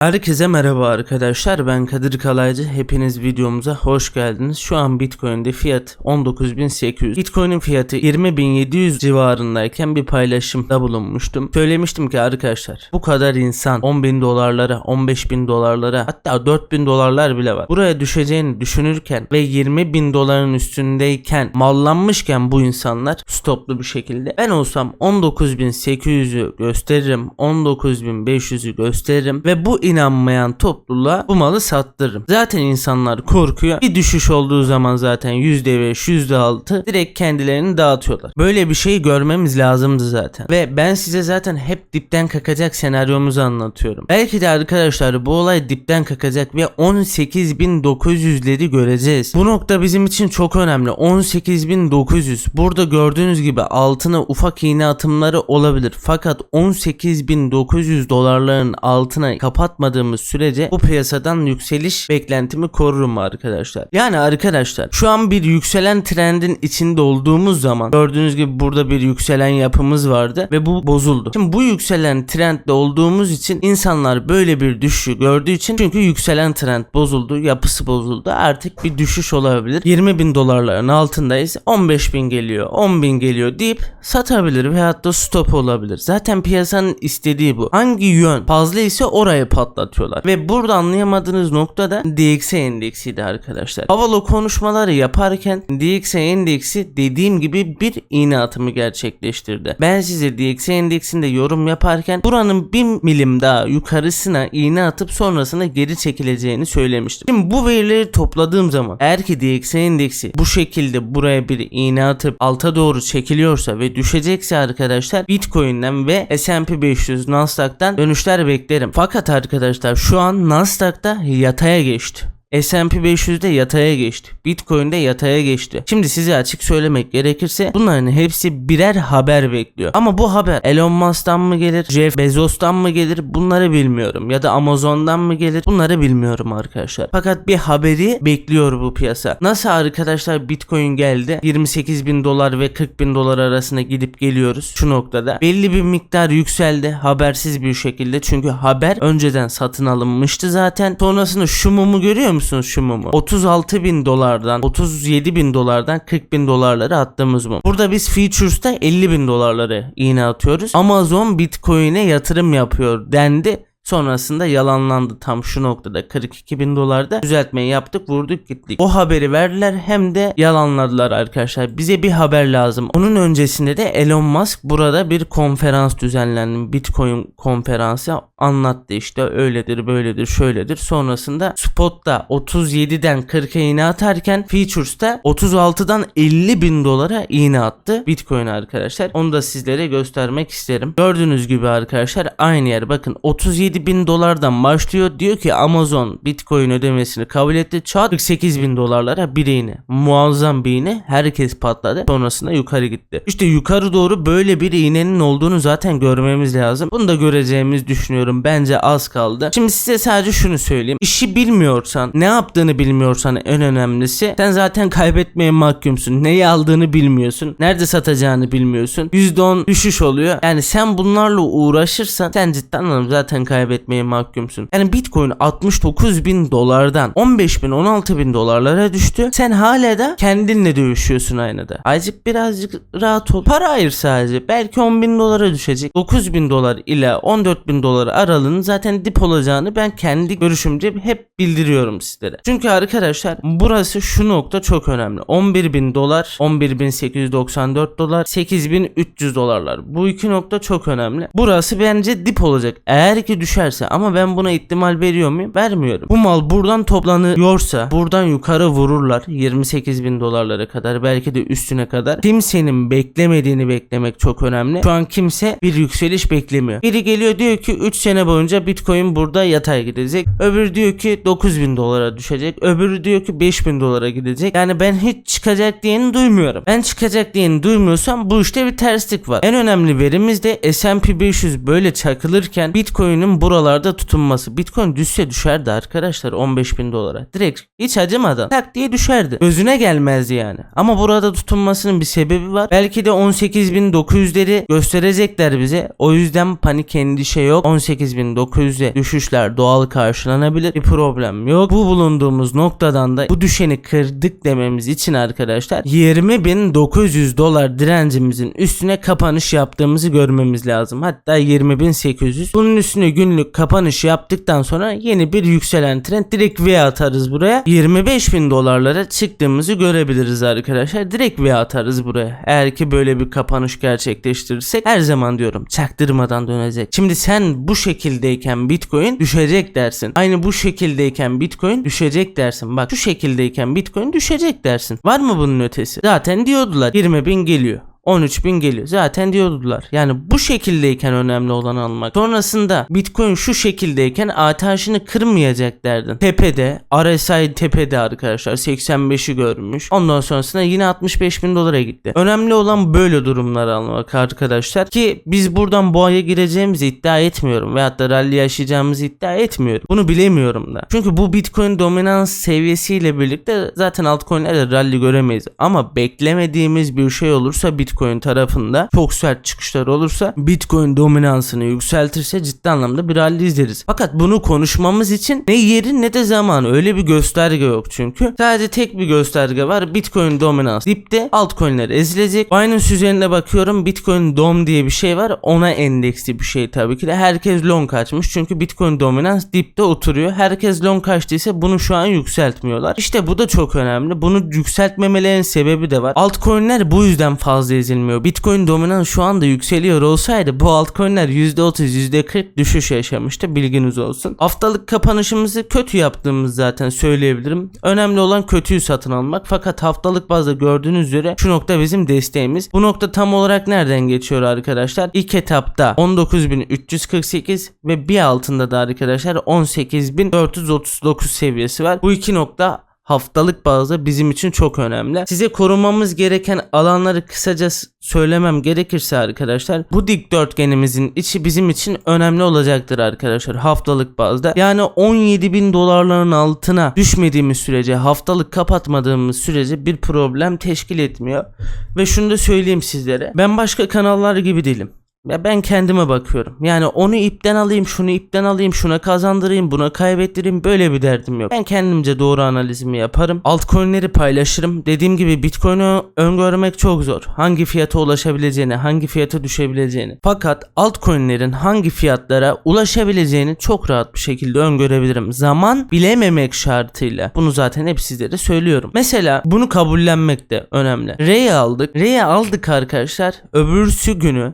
Herkese merhaba arkadaşlar ben Kadir Kalaycı hepiniz videomuza hoş geldiniz. Şu an Bitcoin'de fiyat 19.800 Bitcoin'in fiyatı 20.700 civarındayken bir paylaşımda bulunmuştum. Söylemiştim ki arkadaşlar bu kadar insan 10.000 dolarlara 15.000 dolarlara hatta 4.000 dolarlar bile var. Buraya düşeceğini düşünürken ve 20.000 doların üstündeyken mallanmışken bu insanlar stoplu bir şekilde ben olsam 19.800'ü gösteririm 19.500'ü gösteririm ve bu inanmayan topluluğa bu malı sattırırım. Zaten insanlar korkuyor. Bir düşüş olduğu zaman zaten %5 %6 direkt kendilerini dağıtıyorlar. Böyle bir şey görmemiz lazımdı zaten. Ve ben size zaten hep dipten kakacak senaryomuzu anlatıyorum. Belki de arkadaşlar bu olay dipten kakacak ve 18.900'leri göreceğiz. Bu nokta bizim için çok önemli. 18.900 burada gördüğünüz gibi altına ufak iğne atımları olabilir. Fakat 18.900 dolarların altına kapatmadığımız sürece bu piyasadan yükseliş beklentimi korurum arkadaşlar. Yani arkadaşlar şu an bir yükselen trendin içinde olduğumuz zaman gördüğünüz gibi burada bir yükselen yapımız vardı ve bu bozuldu. Şimdi bu yükselen trendde olduğumuz için insanlar böyle bir düşüşü gördüğü için çünkü yükselen trend bozuldu, yapısı bozuldu. Artık bir düşüş olabilir. 20 bin dolarların altındayız. 15 bin geliyor, 10 bin geliyor deyip satabilir veyahut da stop olabilir. Zaten piyasanın istediği bu. Hangi yön fazla ise oraya patlatıyorlar. Ve burada anlayamadığınız nokta da DXY endeksiydi arkadaşlar. Havalı konuşmaları yaparken DXY endeksi dediğim gibi bir iğne atımı gerçekleştirdi. Ben size DXY endeksinde yorum yaparken buranın bir milim daha yukarısına iğne atıp sonrasında geri çekileceğini söylemiştim. Şimdi bu verileri topladığım zaman eğer ki DXY endeksi bu şekilde buraya bir iğne atıp alta doğru çekiliyorsa ve düşecekse arkadaşlar Bitcoin'den ve S&P 500 Nasdaq'tan dönüşler beklerim. Fakat arkadaşlar şu an Nasdaq'ta yataya geçti. S&P 500'de yataya geçti. Bitcoin'de yataya geçti. Şimdi size açık söylemek gerekirse bunların hepsi birer haber bekliyor. Ama bu haber Elon Musk'tan mı gelir? Jeff Bezos'tan mı gelir? Bunları bilmiyorum. Ya da Amazon'dan mı gelir? Bunları bilmiyorum arkadaşlar. Fakat bir haberi bekliyor bu piyasa. Nasıl arkadaşlar Bitcoin geldi? 28 bin dolar ve 40 bin dolar arasında gidip geliyoruz şu noktada. Belli bir miktar yükseldi habersiz bir şekilde. Çünkü haber önceden satın alınmıştı zaten. Sonrasında şu mumu görüyor musunuz şu mumu? 36 bin dolardan 37 bin dolardan 40 bin dolarları attığımız mum. Burada biz Features'ta 50 bin dolarları iğne atıyoruz. Amazon Bitcoin'e yatırım yapıyor dendi. Sonrasında yalanlandı tam şu noktada 42 bin dolarda düzeltmeyi yaptık vurduk gittik. O haberi verdiler hem de yalanladılar arkadaşlar. Bize bir haber lazım. Onun öncesinde de Elon Musk burada bir konferans düzenlendi. Bitcoin konferansı anlattı işte öyledir böyledir şöyledir. Sonrasında Spot'ta 37'den 40'a iğne atarken Features'ta 36'dan 50 bin dolara iğne attı. Bitcoin arkadaşlar. Onu da sizlere göstermek isterim. Gördüğünüz gibi arkadaşlar aynı yer bakın 37 bin dolardan başlıyor. Diyor ki Amazon Bitcoin ödemesini kabul etti. Çat 48 bin dolarlara bir iğne. Muazzam bir iğne. Herkes patladı. Sonrasında yukarı gitti. İşte yukarı doğru böyle bir iğnenin olduğunu zaten görmemiz lazım. Bunu da göreceğimiz düşünüyorum. Bence az kaldı. Şimdi size sadece şunu söyleyeyim. İşi bilmiyorsan, ne yaptığını bilmiyorsan en önemlisi sen zaten kaybetmeye mahkumsun. Neyi aldığını bilmiyorsun. Nerede satacağını bilmiyorsun. %10 düşüş oluyor. Yani sen bunlarla uğraşırsan sen cidden zaten kaybetmeye mahkumsun. Yani Bitcoin 69 bin dolardan 15 bin 16 bin dolarlara düştü. Sen hala da kendinle dövüşüyorsun aynada. Azıcık birazcık rahat ol. Para ayır sadece. Belki 10 bin dolara düşecek. 9 bin dolar ile 14 bin dolar aralığının zaten dip olacağını ben kendi görüşümce hep bildiriyorum sizlere. Çünkü arkadaşlar burası şu nokta çok önemli. 11 bin dolar, 11 bin 894 dolar, 8 bin 300 dolarlar. Bu iki nokta çok önemli. Burası bence dip olacak. Eğer ki düşerse ama ben buna ihtimal veriyor muyum? Vermiyorum. Bu mal buradan toplanıyorsa buradan yukarı vururlar 28 bin dolarlara kadar belki de üstüne kadar. Kimsenin beklemediğini beklemek çok önemli. Şu an kimse bir yükseliş beklemiyor. Biri geliyor diyor ki 3 sene boyunca Bitcoin burada yatay gidecek. Öbürü diyor ki 9 bin dolara düşecek. Öbürü diyor ki 5 bin dolara gidecek. Yani ben hiç çıkacak diyeni duymuyorum. Ben çıkacak diyeni duymuyorsam bu işte bir terslik var. En önemli verimiz de S&P 500 böyle çakılırken Bitcoin'in Buralarda tutunması. Bitcoin düşse düşerdi arkadaşlar 15 bin dolara. Direkt hiç acımadan tak diye düşerdi. Gözüne gelmezdi yani. Ama burada tutunmasının bir sebebi var. Belki de 18.900'leri gösterecekler bize. O yüzden panik endişe yok. 18.900'e düşüşler doğal karşılanabilir. Bir problem yok. Bu bulunduğumuz noktadan da bu düşeni kırdık dememiz için arkadaşlar 20.900 dolar direncimizin üstüne kapanış yaptığımızı görmemiz lazım. Hatta 20.800. Bunun üstüne günlük kapanış yaptıktan sonra yeni bir yükselen trend direkt V atarız buraya. 25.000 dolarlara çıktığımızı görebiliriz arkadaşlar. Direkt V atarız buraya. Eğer ki böyle bir kapanış gerçekleştirirsek her zaman diyorum çaktırmadan dönecek. Şimdi sen bu şekildeyken Bitcoin düşecek dersin. Aynı bu şekildeyken Bitcoin düşecek dersin. Bak şu şekildeyken Bitcoin düşecek dersin. Var mı bunun ötesi? Zaten diyordular 20 bin geliyor. 13 bin geliyor. Zaten diyordular. Yani bu şekildeyken önemli olan almak. Sonrasında Bitcoin şu şekildeyken ATH'ını kırmayacak derdin. Tepede RSI tepede arkadaşlar 85'i görmüş. Ondan sonrasında yine 65 bin dolara gitti. Önemli olan böyle durumları almak arkadaşlar. Ki biz buradan boğaya gireceğimizi iddia etmiyorum. Veyahut da rally yaşayacağımızı iddia etmiyorum. Bunu bilemiyorum da. Çünkü bu Bitcoin dominans seviyesiyle birlikte zaten altcoin'lerde rally göremeyiz. Ama beklemediğimiz bir şey olursa Bitcoin tarafında çok sert çıkışlar olursa Bitcoin dominansını yükseltirse ciddi anlamda bir rally izleriz. Fakat bunu konuşmamız için ne yeri ne de zamanı öyle bir gösterge yok çünkü. Sadece tek bir gösterge var. Bitcoin dominans dipte altcoin'ler ezilecek. Binance üzerinde bakıyorum Bitcoin dom diye bir şey var. Ona endeksli bir şey tabii ki de. Herkes long kaçmış çünkü Bitcoin dominans dipte oturuyor. Herkes long kaçtıysa bunu şu an yükseltmiyorlar. İşte bu da çok önemli. Bunu yükseltmemelerinin sebebi de var. Altcoin'ler bu yüzden fazla ezilmiyor. Bitcoin dominans şu anda yükseliyor olsaydı bu altcoin'ler %30 %40 düşüş yaşamıştı. Bilginiz olsun. Haftalık kapanışımızı kötü yaptığımız zaten söyleyebilirim. Önemli olan kötüyü satın almak. Fakat haftalık bazda gördüğünüz üzere şu nokta bizim desteğimiz. Bu nokta tam olarak nereden geçiyor arkadaşlar? İlk etapta 19.348 ve bir altında da arkadaşlar 18.439 seviyesi var. Bu iki nokta haftalık bazda bizim için çok önemli. Size korumamız gereken alanları kısaca söylemem gerekirse arkadaşlar bu dikdörtgenimizin içi bizim için önemli olacaktır arkadaşlar haftalık bazda. Yani 17 bin dolarların altına düşmediğimiz sürece haftalık kapatmadığımız sürece bir problem teşkil etmiyor. Ve şunu da söyleyeyim sizlere ben başka kanallar gibi değilim. Ya ben kendime bakıyorum. Yani onu ipten alayım, şunu ipten alayım, şuna kazandırayım, buna kaybettireyim böyle bir derdim yok. Ben kendimce doğru analizimi yaparım. Altcoin'leri paylaşırım. Dediğim gibi Bitcoin'i öngörmek çok zor. Hangi fiyata ulaşabileceğini, hangi fiyata düşebileceğini. Fakat altcoin'lerin hangi fiyatlara ulaşabileceğini çok rahat bir şekilde öngörebilirim. Zaman bilememek şartıyla. Bunu zaten hep sizlere söylüyorum. Mesela bunu kabullenmek de önemli. R'yi aldık. R'yi aldık arkadaşlar. Öbürsü günü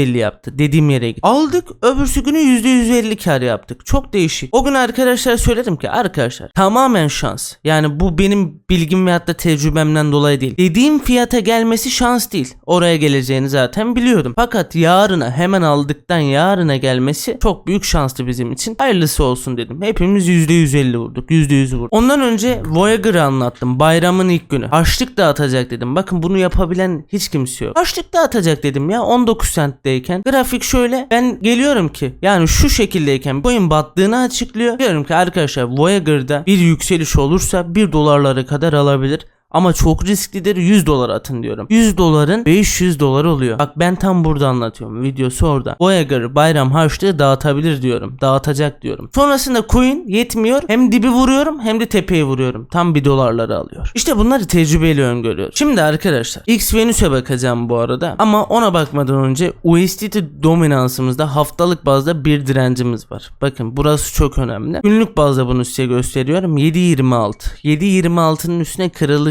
%150 yaptı. Dediğim yere gitti. Aldık. Öbürsü günü %150 kar yaptık. Çok değişik. O gün arkadaşlar söyledim ki arkadaşlar tamamen şans. Yani bu benim bilgim ve hatta tecrübemden dolayı değil. Dediğim fiyata gelmesi şans değil. Oraya geleceğini zaten biliyordum. Fakat yarına hemen aldıktan yarına gelmesi çok büyük şanstı bizim için. Hayırlısı olsun dedim. Hepimiz %150 vurduk. %100 vurduk. Ondan önce Voyager'ı anlattım. Bayramın ilk günü. Harçlık dağıtacak dedim. Bakın bunu yapabilen hiç kimse yok. Harçlık dağıtacak dedim ya 19 centteyken. Grafik şöyle. Ben geliyorum ki yani şu şekildeyken coin battığını açıklıyor. Diyorum ki arkadaşlar Voyager'da bir yükseliş olursa 1 dolarlara kadar alabilir. Ama çok risklidir 100 dolar atın diyorum. 100 doların 500 dolar oluyor. Bak ben tam burada anlatıyorum. Videosu orada. Voyager bayram harçlığı dağıtabilir diyorum. Dağıtacak diyorum. Sonrasında coin yetmiyor. Hem dibi vuruyorum hem de tepeyi vuruyorum. Tam 1 dolarları alıyor. İşte bunları tecrübeyle öngörüyorum. Şimdi arkadaşlar X Venüs'e bakacağım bu arada. Ama ona bakmadan önce USDT dominansımızda haftalık bazda bir direncimiz var. Bakın burası çok önemli. Günlük bazda bunu size gösteriyorum. 7.26. 7.26'nın üstüne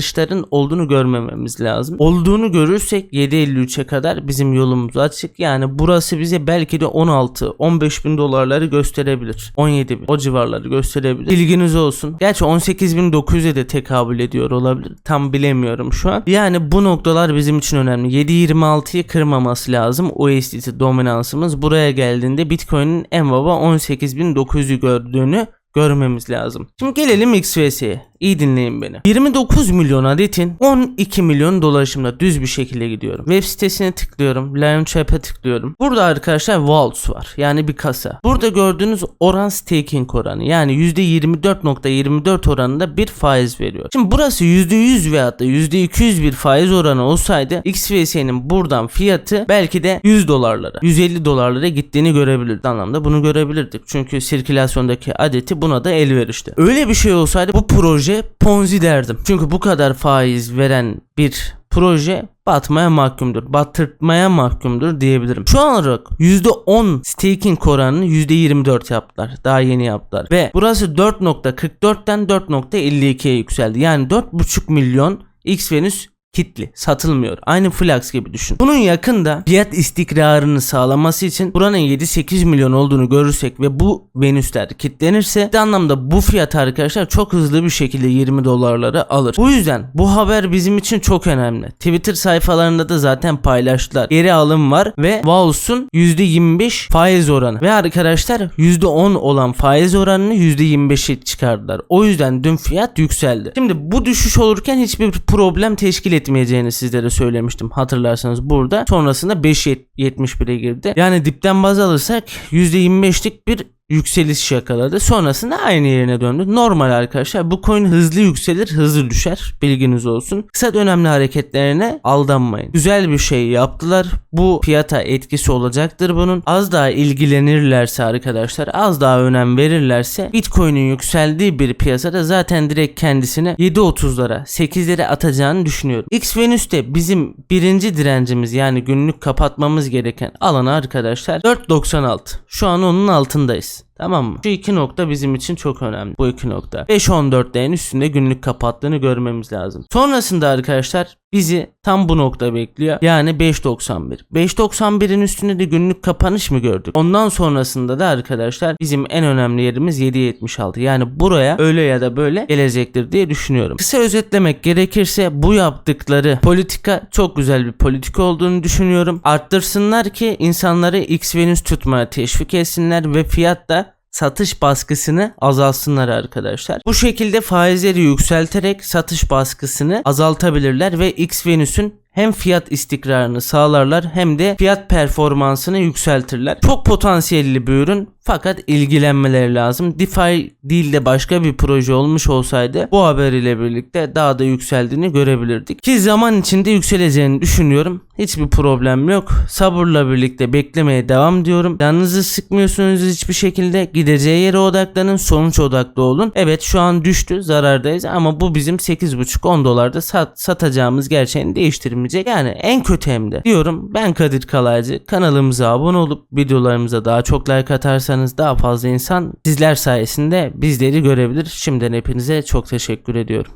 kırılışların olduğunu görmememiz lazım. Olduğunu görürsek 7.53'e kadar bizim yolumuz açık. Yani burası bize belki de 16 15 bin dolarları gösterebilir. 17 bin o civarları gösterebilir. Bilginiz olsun. Gerçi 18.900'e de tekabül ediyor olabilir. Tam bilemiyorum şu an. Yani bu noktalar bizim için önemli. 7.26'yı kırmaması lazım. USDT dominansımız buraya geldiğinde Bitcoin'in en baba 18.900'ü gördüğünü görmemiz lazım. Şimdi gelelim XVS'ye. İyi dinleyin beni. 29 milyon adetin 12 milyon dolaşımda düz bir şekilde gidiyorum. Web sitesine tıklıyorum. Launchpad'e tıklıyorum. Burada arkadaşlar Vaults var. Yani bir kasa. Burada gördüğünüz oran staking oranı. Yani %24.24 oranında bir faiz veriyor. Şimdi burası %100 veyahut da %200 bir faiz oranı olsaydı XVS'nin buradan fiyatı belki de 100 dolarlara, 150 dolarlara gittiğini görebilirdik. Anlamda bunu görebilirdik. Çünkü sirkülasyondaki adeti buna da elverişli. Öyle bir şey olsaydı bu proje Ponzi derdim. Çünkü bu kadar faiz veren bir proje batmaya mahkumdur. Batırtmaya mahkumdur diyebilirim. Şu an olarak %10 staking oranını %24 yaptılar. Daha yeni yaptılar. Ve burası 4.44'ten 4.52'ye yükseldi. Yani 4.5 milyon X Venüs kitli satılmıyor. Aynı Flax gibi düşün. Bunun yakında fiyat istikrarını sağlaması için buranın 7-8 milyon olduğunu görürsek ve bu Venüsler kitlenirse de anlamda bu fiyat arkadaşlar çok hızlı bir şekilde 20 dolarları alır. Bu yüzden bu haber bizim için çok önemli. Twitter sayfalarında da zaten paylaştılar. Geri alım var ve Vauls'un %25 faiz oranı ve arkadaşlar %10 olan faiz oranını %25'e çıkardılar. O yüzden dün fiyat yükseldi. Şimdi bu düşüş olurken hiçbir problem teşkil etmeyeceğini sizlere söylemiştim hatırlarsanız burada. Sonrasında 5.71'e girdi. Yani dipten baz alırsak %25'lik bir yükseliş yakaladı. Sonrasında aynı yerine döndü. Normal arkadaşlar. Bu coin hızlı yükselir, hızlı düşer. Bilginiz olsun. Kısa dönemli hareketlerine aldanmayın. Güzel bir şey yaptılar. Bu fiyata etkisi olacaktır bunun. Az daha ilgilenirlerse arkadaşlar, az daha önem verirlerse Bitcoin'in yükseldiği bir piyasada zaten direkt kendisini 7.30'lara, 8'lere atacağını düşünüyorum. X Venüs'te bizim birinci direncimiz yani günlük kapatmamız gereken alanı arkadaşlar 4.96. Şu an onun altındayız. Tamam mı? Şu iki nokta bizim için çok önemli. Bu iki nokta. 5.14'lerin üstünde günlük kapattığını görmemiz lazım. Sonrasında arkadaşlar bizi tam bu nokta bekliyor. Yani 5.91. 5.91'in üstünde de günlük kapanış mı gördük? Ondan sonrasında da arkadaşlar bizim en önemli yerimiz 7.76. Yani buraya öyle ya da böyle gelecektir diye düşünüyorum. Kısa özetlemek gerekirse bu yaptıkları politika çok güzel bir politika olduğunu düşünüyorum. Arttırsınlar ki insanları X Venüs tutmaya teşvik etsinler ve fiyat da satış baskısını azalsınlar arkadaşlar. Bu şekilde faizleri yükselterek satış baskısını azaltabilirler ve X Venüs'ün hem fiyat istikrarını sağlarlar hem de fiyat performansını yükseltirler. Çok potansiyelli bir ürün fakat ilgilenmeleri lazım. DeFi değil de başka bir proje olmuş olsaydı bu haber ile birlikte daha da yükseldiğini görebilirdik. Ki zaman içinde yükseleceğini düşünüyorum. Hiçbir problem yok. Sabırla birlikte beklemeye devam diyorum. Canınızı sıkmıyorsunuz hiçbir şekilde. Gideceği yere odaklanın. Sonuç odaklı olun. Evet şu an düştü. Zarardayız ama bu bizim 8.5-10 dolarda sat, satacağımız gerçeğini değiştirmeyecek. Yani en kötü hem de. Diyorum ben Kadir Kalaycı. Kanalımıza abone olup videolarımıza daha çok like atarsanız daha fazla insan sizler sayesinde bizleri görebilir. Şimdiden hepinize çok teşekkür ediyorum.